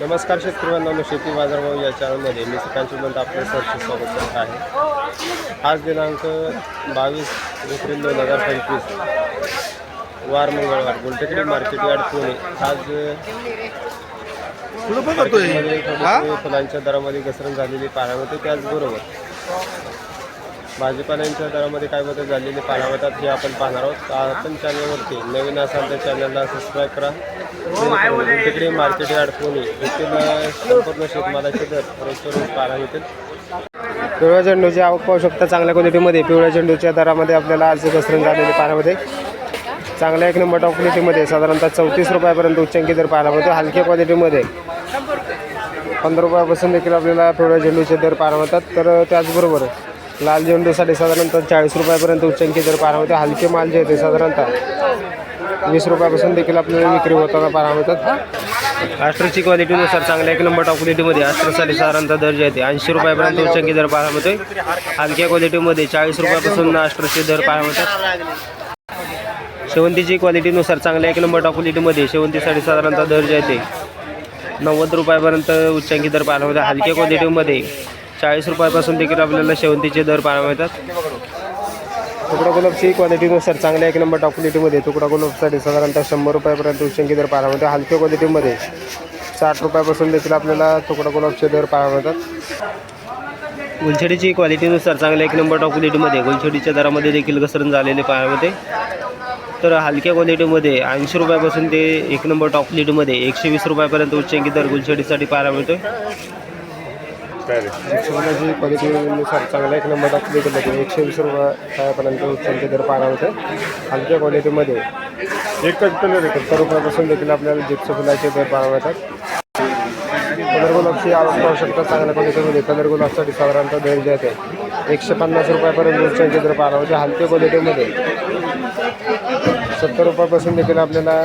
नमस्कार शेतकरी बांधवांनो शेती बाजारभाव या चॅनलमध्ये मी सकाळची बंद आपले सरचे स्वागत करत आहे. आज दिनांक बावीस एप्रिल दोन हजार पंचवीस. वार मंगळवार गुलटेकडी मार्केट यार्ड पुणे. आज हा? फुलांच्या दरामध्ये घसरण झालेली पाहायला मिळते. त्याचबरोबर भाजीपाल्यांच्या दरामध्ये काय बदल झालेले पाहायला हे आपण पाहणार आहोत. आपण चॅनलवरती नवीन असाल तर चॅनलला सबस्क्राईब करा. तिकडे मार्केट यार्ड पुणे येथील संपूर्ण शेतमालाचे दर रोजच्या रोज पाहायला मिळतील पिवळ्या झेंडूची आवक पाहू शकता चांगल्या क्वालिटीमध्ये पिवळ्या झेंडूच्या दरामध्ये आपल्याला आज घसरण झालेली पाण्यामध्ये चांगल्या एक नंबर टॉप क्वालिटीमध्ये साधारणतः चौतीस रुपयापर्यंत उच्चांकी दर पाहायला मिळतो हलक्या क्वालिटीमध्ये पंधरा रुपयापासून देखील आपल्याला पिवळ्या झेंडूचे दर पाहायला मिळतात तर त्याचबरोबर लाल झेंडूसाठी साधारणतः चाळीस रुपयापर्यंत उच्चंकी दर पारा होते. हलके माल जे आहेत ते साधारणतः वीस रुपयापासून देखील आपल्याला विक्री होताना पारा होतात. आस्ट्रोची क्वालिटीनुसार चांगल्या एक नंबर टॉप क्वालिटीमध्ये आस्ट्रोसाठी साधारणतः दर्जा येते ऐंशी रुपयापर्यंत उच्चंकी दर पारा होते हलक्या क्वालिटीमध्ये चाळीस रुपयापासून आस्ट्रोचे दर पारा होतात. शेवंतीची क्वालिटीनुसार चांगल्या एक नंबर टॉप क्वालिटीमध्ये शेवंतीसाठी साधारणतः दर्जा येते नव्वद रुपयापर्यंत उच्चांकी दर पाहायला मिळतात हलक्या क्वालिटीमध्ये चाळीस रुपयापासून देखील आपल्याला शेवंतीचे दर पाहायला मिळतात. तुकडा गुलाबची क्वालिटीनुसार चांगल्या एक नंबर टॉप क्वालिटीमध्ये तुकडा गुलाबसाठी साधारणतः शंभर रुपयापर्यंत उच्चांकी दर पाहायला मिळतात हलक्या क्वालिटीमध्ये साठ रुपयापासून देखील आपल्याला तुकडा गुलाबचे दर पाहायला मिळतात. गुलछडीची क्वालिटीनुसार चांगल्या एक नंबर टॉप क्वालिटीमध्ये गुलछडीच्या दरामध्ये देखील घसरण झालेले पाहायला मिळते. तर हलक्या क्वालिटीमध्ये ऐंशी रुपयापासून ते एक नंबर टॉप क्वालिटीमध्ये एकशे वीस रुपयापर्यंत उच्चांकी दर गुलछडीसाठी पाहायला मिळतोय. सोन्याची क्वालिटीनुसार चांगल्या एक नंबर टॉप क्वालिटीमध्ये एकशे वीस रुपयापर्यंत उच्चांकी दर पाहायला होते. हलक्या क्वालिटीमध्ये एक सत्तर रुपयापासून देखील आपल्याला जिप्स फुलाचे दर पाहायला मिळतात कलर गुलाबची आवक पाहू शकता चांगल्या क्वालिटीमध्ये कलर गुलाबसाठी साधारणतः दर जे आहे एकशे पन्नास रुपयापर्यंत उच्चांकी दर पाहायला होते. हलक्या क्वालिटीमध्ये सत्तर रुपयापासून देखील आपल्याला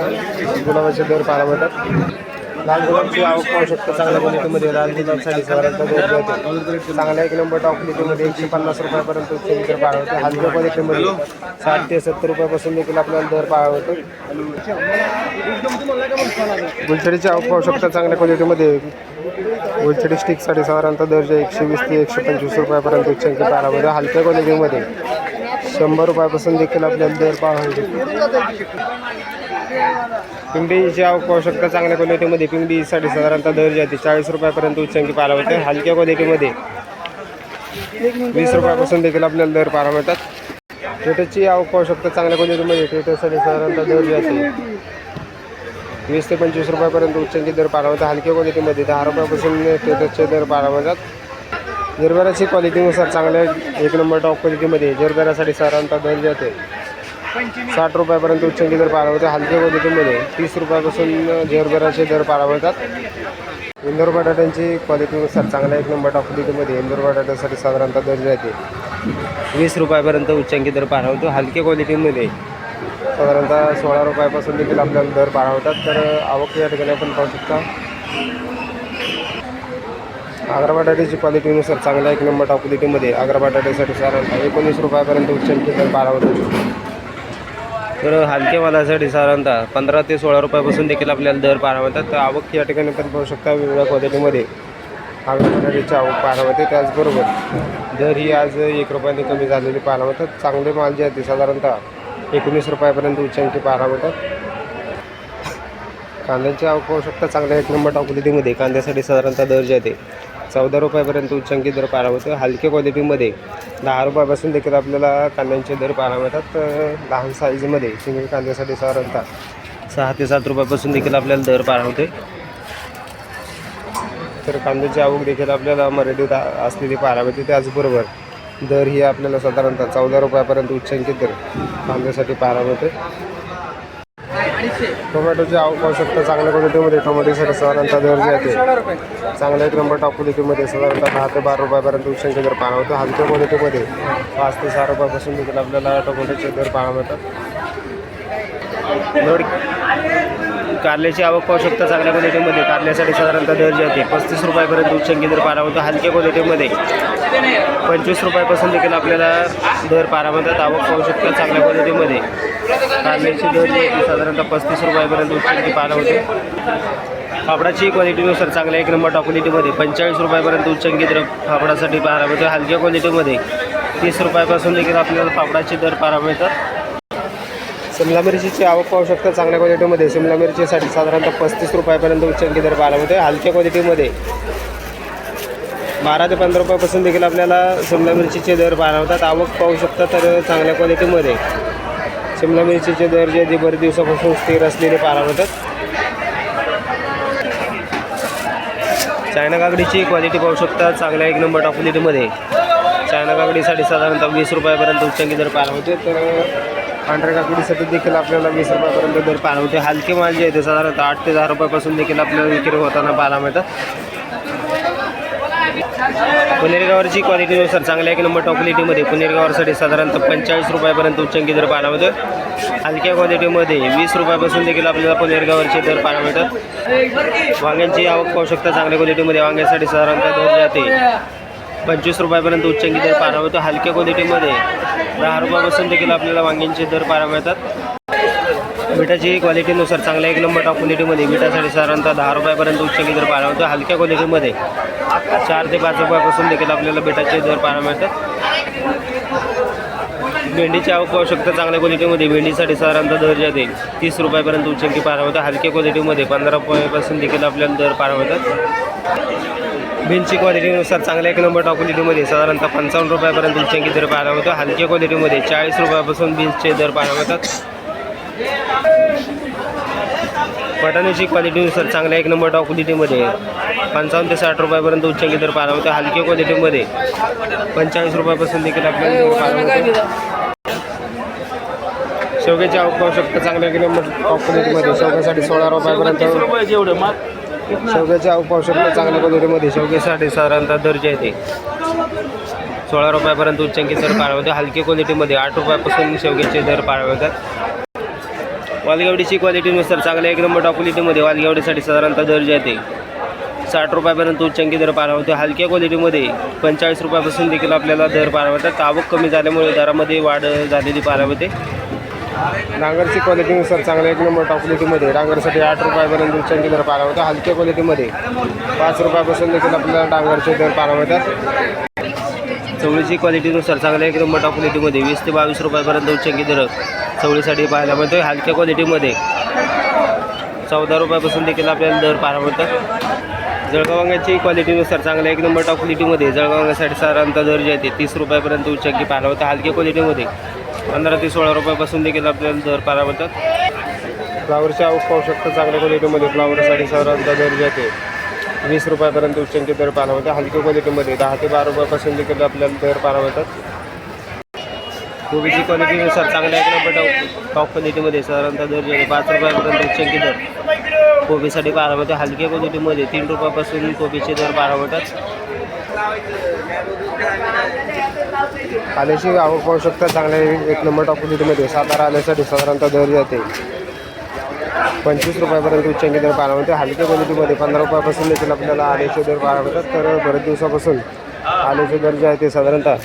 गुलाबाचे दर पाहायला मिळतात लाल गुलाबची आवक पाहू शकता. चांगल्या क्वालिटीमध्ये लाल गुलाबसाठी साधारणतः चांगल्या एक नंबर टॉप क्वालिटीमध्ये एकशे पन्नास रुपयापर्यंत दर पाहायला मिळते हलक्या क्वालिटीमध्ये साठ ते सत्तर रुपयापासून देखील आपल्याला दर पाहायला मिळतो गुलछडीची आवक पाहू शकता. चांगल्या क्वालिटीमध्ये गुलछडी स्टिकसाठी साधारणतः दर जे एकशे वीस ते एकशे पंचवीस रुपयापर्यंत उच्चांकी पाहायला मिळतो हलक्या क्वालिटीमध्ये शंभर रुपयापासून देखील आपल्याला दर मिळतो पिंपीची आवश्यकता पाहू शकता चांगल्या क्वालिटीमध्ये पिंपरीसाठी साधारणतः दर जे आहे चाळीस रुपयापर्यंत उच्चांकी पाहायला मिळते. हलक्या क्वालिटीमध्ये वीस रुपयापासून देखील आपल्याला दर पाहायला मिळतात. थेटरची आवक पाहू शकता चांगल्या क्वालिटीमध्ये. थेटरसाठी साधारणतः दर जे वीस ते पंचवीस रुपयापर्यंत उच्चांकी दर पाहायला मिळतात हलक्या क्वालिटीमध्ये दहा रुपयापासून थेटरचे दर पाहायला मिळतात. जरबेराची क्वालिटीनुसार चांगल्या एक नंबर टॉप क्वालिटीमध्ये जरबेरासाठी साधारणतः दर जे साठ रुपयापर्यंत उच्चांकी दर पारावते हलके हलक्या क्वालिटीमध्ये तीस रुपयापासून जरबेराचे दर पारावतात इंदोर बटाट्यांची क्वालिटीनुसार चांगल्या एक नंबर टॉप क्वालिटीमध्ये इंदोर बटाट्यासाठी साधारणतः दर जाते. वीस रुपयापर्यंत उच्चांकी दर पारावतो हलके हलक्या क्वालिटीमध्ये साधारणतः सोळा रुपयापासून देखील आपल्याला दर पारावतात तर आवक या ठिकाणी आपण पाहू शकता. आग्रा बटाट्याची क्वालिटीनुसार चांगल्या एक नंबर टॉप क्वालिटीमध्ये आग्रा बटाट्यासाठी साधारणतः एकोणीस रुपयापर्यंत उच्चांकी दर पारावतो तर हलक्या मालासाठी साधारणतः पंधरा ते सोळा रुपयापासून देखील आपल्याला दर पाहायला मिळतात तर आवक या ठिकाणी पण पाहू शकता वेगवेगळ्या क्वालिटीमध्ये. आग्रा आवक पाहायला मिळते त्याचबरोबर दर ही आज एक रुपयाने कमी झालेली पाहायला मिळतात चांगले माल जे आहे ते साधारणतः एकोणीस रुपयापर्यंत उच्चांकी पाहायला मिळतात कांद्याची आवक पाहू शकता. चांगल्या एक नंबर टॉप कांद्यासाठी साधारणतः दर जे आहे चौदा रुपयापर्यंत उच्चांकी दर पाहायला मिळतो. हलक्या क्वालिटीमध्ये दहा रुपयापासून देखील आपल्याला कांद्यांचे दर पाहायला मिळतात. तर लहान साईजमध्ये सिंगल कांद्यासाठी साधारणतः सहा ते सात रुपयापासून देखील आपल्याला दर पाहायला होते तर कांद्याची आवक देखील आपल्याला मर्यादित असलेली पाहायला मिळते. त्याचबरोबर दर ही आपल्याला साधारणतः चौदा रुपयापर्यंत उच्चांकी दर कांद्यासाठी पाहायला मिळते टोमॅटोची? आवक पाहू शकता चांगल्या क्वालिटीमध्ये टोमॅटोसाठी साधारणतः दर जे आहे ते चांगल्या एक नंबर टॉप क्वालिटीमध्ये साधारणतः दहा ते बारा रुपयापर्यंत उच्चांकी दर पाहायला मिळतो हलक्या क्वालिटीमध्ये पाच ते सहा रुपयापासून देखील आपल्याला टोमॅटोचे दर पाहायला मिळतात. कारल्याची आवक पाहू शकता चांगल्या क्वालिटीमध्ये कारल्यासाठी साधारणतः दर जे आहे ते पस्तीस रुपयापर्यंत उच्चांकी दर पाहायला मिळतो हलक्या क्वालिटीमध्ये पंचवीस रुपयापासून देखील आपल्याला दर पाहायला मिळतात. आवक पाहू शकता चांगल्या क्वालिटीमध्ये कारल्याची दर साधारणतः पस्तीस रुपयापर्यंत उच्चांकी पाहायला होते फापडाची क्वालिटीनुसार चांगल्या एक नंबर टॉप क्वालिटीमध्ये पंचेचाळीस रुपयापर्यंत उच्चंकी दर फापडासाठी पाहायला मिळतो. हलक्या क्वालिटीमध्ये तीस रुपयापासून देखील आपल्याला फापडाचे दर पाहायला मिळतात. शिमला मिरचीची आवक पाहू शकता चांगल्या क्वालिटीमध्ये शिमला मिरचीसाठी साधारणतः पस्तीस रुपयापर्यंत उच्चंकी दर पाहायला मिळतो. हलक्या क्वालिटीमध्ये बारा ते पंधरा रुपयापासून देखील आपल्याला शिमला मिरचीचे दर पाहायला मिळतात. आवक पाहू शकता तर चांगल्या क्वालिटीमध्ये शिमला मिरचीचे दर जे जे बरेच दिवसापासून स्थिर असलेले पाहायला मिळतात. चायना काकडीची क्वालिटी पाहू शकता. चांगल्या एक नंबर टॉप क्वालिटीमध्ये चायना काकडीसाठी साधारणतः वीस रुपयापर्यंत उच्चांकी दर पाहायला होते तर पांढऱ्या काकडीसाठी देखील आपल्याला वीस रुपयापर्यंत दर पाहायला होते हलके माल जे आहे ते साधारणतः आठ ते दहा रुपयापासून देखील आपल्याला विक्री होताना पाहायला मिळतात. पुनेरगावरची क्वालिटीनुसार चांगल्या एक नंबर टॉप क्वालिटीमध्ये पुनेरगावरसाठी साधारणतः पंचेचाळीस रुपयापर्यंत उच्चंकी दर पाहायला मिळतो हलक्या क्वालिटीमध्ये वीस रुपयापासून देखील आपल्याला पुनेरगावरचे दर पाहायला मिळतात. वांग्यांची आवक पाहू शकता चांगल्या क्वालिटीमध्ये वांग्यासाठी साधारणतः दर जाते पंचवीस रुपयापर्यंत उच्चांकी दर पाहायला मिळतो हलक्या क्वालिटीमध्ये दहा रुपयापासून देखील आपल्याला वांग्यांचे दर पाहायला मिळतात. बिटाची क्वालिटीनुसार चांगल्या एक नंबर टॉप क्वालिटीमध्ये बिटासाठी साधारणतः दहा रुपयापर्यंत उच्चांकी दर पाहायला मिळतो. हलक्या क्वालिटीमध्ये चार ते पाच रुपयापासून देखील आपल्याला बिटाचे दर पाहायला मिळतात. भेंडीची आवक पाहू शकता चांगल्या क्वालिटीमध्ये भेंडीसाठी साधारणतः दर जाते तीस रुपयापर्यंत उच्चांकी पाहायला मिळतात. हलक्या क्वालिटीमध्ये पंधरा रुपयापासून देखील आपल्याला दर पाहायला मिळतात. बीनची क्वालिटीनुसार चांगल्या एक नंबर टॉप क्वालिटीमध्ये साधारणतः पंचावन्न रुपयापर्यंत उच्चांकी दर पाहायला मिळतो. हलक्या क्वालिटीमध्ये चाळीस रुपयापासून बीन्सचे दर पाहायला मिळतात. वाटाण्याची क्वालिटीनुसार चांगल्या एक नंबर टॉप क्वालिटीमध्ये पंचावन्न ते साठ रुपयापर्यंत उच्चांकी दर पाहायला मिळतो. हलक्या क्वालिटीमध्ये पंचेचाळीस रुपयापासून देखील आपल्याला शेवग्याची आवक पाहू शकता चांगल्या एक नंबर टॉप क्वालिटीमध्ये शेवग्यासाठी सोळा रुपयापर्यंत. शेवग्याची आवक पाहू शकता चांगल्या क्वालिटीमध्ये शेवग्यासाठी साधारणतः दर जे आहे ते सोळा रुपयापर्यंत उच्चांकी दर मिळतो. हलकी क्वालिटीमध्ये आठ रुपयापासून शेवग्याचे दर मिळतात. वालगेवडीची क्वालिटीनुसार चांगल्या एक नंबर टॉप क्वालिटीमध्ये वालगेवडीसाठी साधारणतः दर जे आहे ते साठ रुपयापर्यंत उच्चांकी दर मिळतो हलक्या क्वालिटीमध्ये पंचेचाळीस रुपयापासून देखील आपल्याला दर मिळतात आवक कमी झाल्यामुळे दरामध्ये वाढ झालेली मिळते डांगरची क्वालिटीनुसार चांगल्या एक नंबर टॉप क्वालिटीमध्ये डांगरसाठी आठ रुपयापर्यंत उच्चांकी दर मिळतो हलक्या क्वालिटीमध्ये पाच रुपयापासून देखील आपल्याला डांगरचे दर मिळतात चवळीची क्वालिटीनुसार चांगल्या एक नंबर टॉप क्वालिटीमध्ये वीस ते बावीस रुपयापर्यंत उच्चांकी दर चवळीसाठी पाहायला मिळतो हलक्या क्वालिटीमध्ये चौदा रुपयापासून देखील आपल्याला दर पाहायला मिळतात. जळगावांगाची क्वालिटीनुसार चांगल्या एक नंबर टॉप क्वालिटीमध्ये जळगावांगासाठी साधारणतः दर जे आहे ते तीस रुपयापर्यंत उच्चकी पाहायला मिळतं हलक्या क्वालिटीमध्ये पंधरा ते सोळा रुपयापासून देखील आपल्याला दर पाहायला मिळतात. फ्लावरची आवक पाहू शकता. चांगल्या क्वालिटीमध्ये फ्लावरसाठी साधारणतः दर जे आहे वीस रुपयापर्यंत उच्चांकी दर पाहायला मिळतात. हलक्या क्वालिटीमध्ये दहा ते बारा रुपयापासून देखील आपल्याला दर पाहायला मिळतात. कोबीची क्वालिटीनुसार चांगल्या एक नंबर टॉप टॉप क्वालिटीमध्ये साधारणतः दर जे पाच रुपयापर्यंत उच्चांकी दर कोबीसाठी बारा मिळते हलक्या क्वालिटीमध्ये तीन रुपयापासून कोबीचे दर बारा मिळतात आल्याची आवक पाहू शकता चांगल्या एक नंबर टॉप क्वालिटीमध्ये सातारा आल्यासाठी साधारणतः दर जाते. पंचवीस रुपयापर्यंत उच्चांकी दर बारा होते हलक्या क्वालिटीमध्ये पंधरा रुपयापासून देखील आपल्याला आल्याचे दर बारा होतात तर बरेच दिवसापासून आल्याचे दर जे आहे ते साधारणतः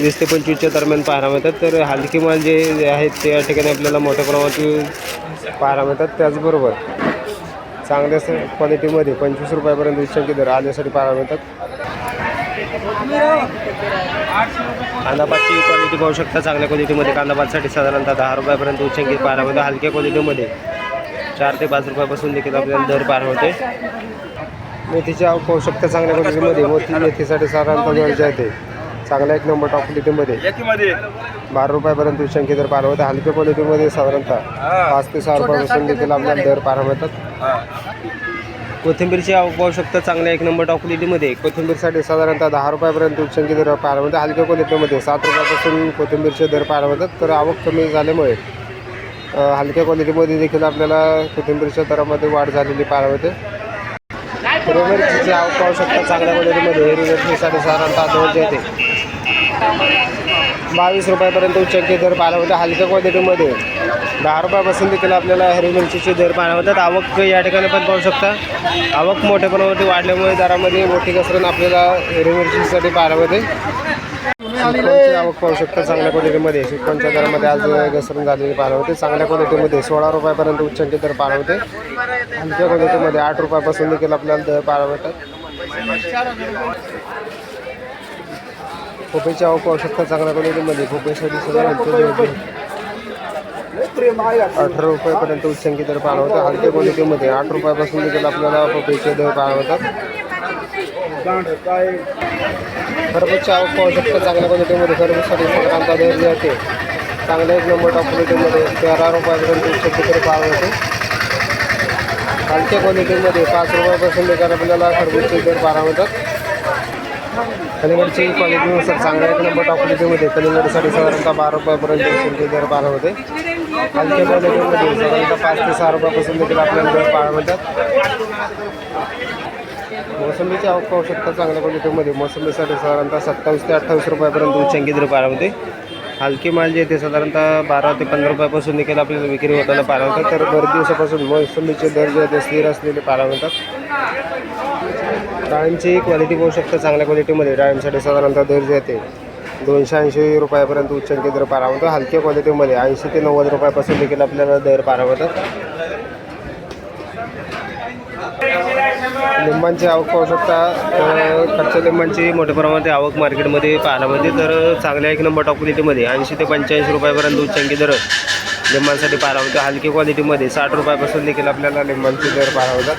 वीस ते पंचवीसच्या दरम्यान पाहायला मिळतात. तर हलकी माल जे आहेत ते या ठिकाणी आपल्याला मोठ्या प्रमाणात पाहायला मिळतात. त्याचबरोबर चांगल्या क्वालिटीमध्ये पंचवीस रुपयापर्यंत उच्चांकी दर आल्यासाठी पाहायला मिळतात. कांदापातची क्वालिटी पाहू शकता. चांगल्या क्वालिटीमध्ये कांदापातसाठी साधारणतः दहा रुपयापर्यंत उच्चांकी पाहायला मिळतं. हलक्या क्वालिटीमध्ये चार ते पाच रुपयापासून देखील आपल्याला दर पार होते मेथीच्या पाहू शकता. चांगल्या क्वालिटीमध्ये मोठी मेथीसाठी साधारणतः दर जे आहे ते चांगल्या एक नंबर टॉप क्वालिटीमध्ये बारा रुपयापर्यंत उच्चांकी दर पाहायला मिळतं हलक्या क्वालिटीमध्ये साधारणतः पाच ते सहा रुपयापासून देखील आपल्याला दर पाहायला मिळतात. कोथिंबीरची आवक पाहू शकता चांगल्या एक नंबर टॉप क्वालिटीमध्ये कोथिंबीरसाठी साधारणतः दहा रुपयापर्यंत उच्चांकी दर पाहायला मिळतात हलक्या क्वालिटीमध्ये सात रुपयापासून कोथिंबीरचे दर पाहायला मिळतात. तर आवक कमी झाल्यामुळे हलक्या क्वालिटीमध्ये देखील आपल्याला कोथिंबीरच्या दरामध्ये वाढ झालेली पाहायला मिळते. हिरवी मिरचीची आवक पाहू शकता चांगल्या क्वालिटीमध्ये हिरवी मिरचीसाठी साधारणतः दोन जे येते. बावीस रुपयापर्यंत उच्चांकी दर पाहायला मिळते. हलक्या क्वालिटीमध्ये दहा रुपयापासून देखील आपल्याला हरी मिरचीचे दर पाहायला होतात आवक या ठिकाणी पण पाहू शकता. आवक मोठ्या प्रमाणावरती वाढल्यामुळे दरामध्ये मोठी घसरण आपल्याला हिरवी मिरचीसाठी पाहायला होते आवक पाहू शकता चांगल्या क्वालिटीमध्ये शिकवणच्या दरामध्ये आज घसरून झालेली पाहायला होते चांगल्या क्वालिटीमध्ये सोळा रुपयापर्यंत उच्चांकी दर पाहायला होते हलक्या क्वालिटीमध्ये आठ रुपयापासून देखील आपल्याला दर पाहायला होतात पोपेची आवक पाहू शकता चांगल्या क्वालिटीमध्ये खोप्यासाठी सगळं अठरा रुपयापर्यंत उच्चांकी दर पानं होतं. हलक्या क्वालिटीमध्ये आठ रुपयापासून देखील आपल्याला पोपेचे दर पानं होतात. खरबूजची आवक पाहू शकता चांगल्या क्वालिटीमध्ये खरबूजसाठी सगळ्यांचा दर जे आहे चांगल्या एक नंबर टॉप क्वालिटीमध्ये तेरा रुपयापर्यंत उच्चांकी दर पानं होते. हलक्या क्वालिटीमध्ये पाच रुपयापासून देखील आपल्याला खरबूजचे दर पानं होतात. कलिंगडची क्वालिटीनुसार चांगल्या एक नंबर टॉप क्वालिटीमध्ये कलिंगडसाठी साधारणतः बारा रुपयापर्यंत शेवटी दर बारा होते. हलक्या क्वालिटीमध्ये साधारणतः पाच ते सहा रुपयापासून देखील आपल्याला दर बारा मिळतात. मोसंबीची आवक पाहू शकता चांगल्या क्वालिटीमध्ये मोसंबीसाठी साधारणतः सत्तावीस ते अठ्ठावीस रुपयापर्यंत उच्चांकी दर होते. हलकी माल जे ते साधारणतः बारा ते पंधरा रुपयापासून देखील आपल्याला विक्री होताना पारा होतात तर भर दिवसापासून मोसंबीचे दर जे ते स्थिर असलेले पारा म्हणतात डाळिंबची क्वालिटी पाहू शकता चांगल्या क्वालिटीमध्ये डाळिंबसाठी साधारणतः दर जे ते दोनशे ऐंशी रुपयापर्यंत उच्चांकी दर पारा हलक्या क्वालिटीमध्ये ऐंशी ते नव्वद रुपयापासून देखील आपल्याला दर पारा होतात लिंबांची आवक पाहू शकता. तर कच्च्या लिंबांची मोठ्या प्रमाणात आवक मार्केटमध्ये पाहायला मिळते. तर चांगल्या एक नंबर टॉप क्वालिटीमध्ये ऐंशी ते पंच्याऐंशी रुपयापर्यंत उच्चांकी दर लिंबांसाठी पाहायला होतं हलकी क्वालिटीमध्ये साठ रुपयापासून देखील आपल्याला लिंबांचे दर पाहायला होतात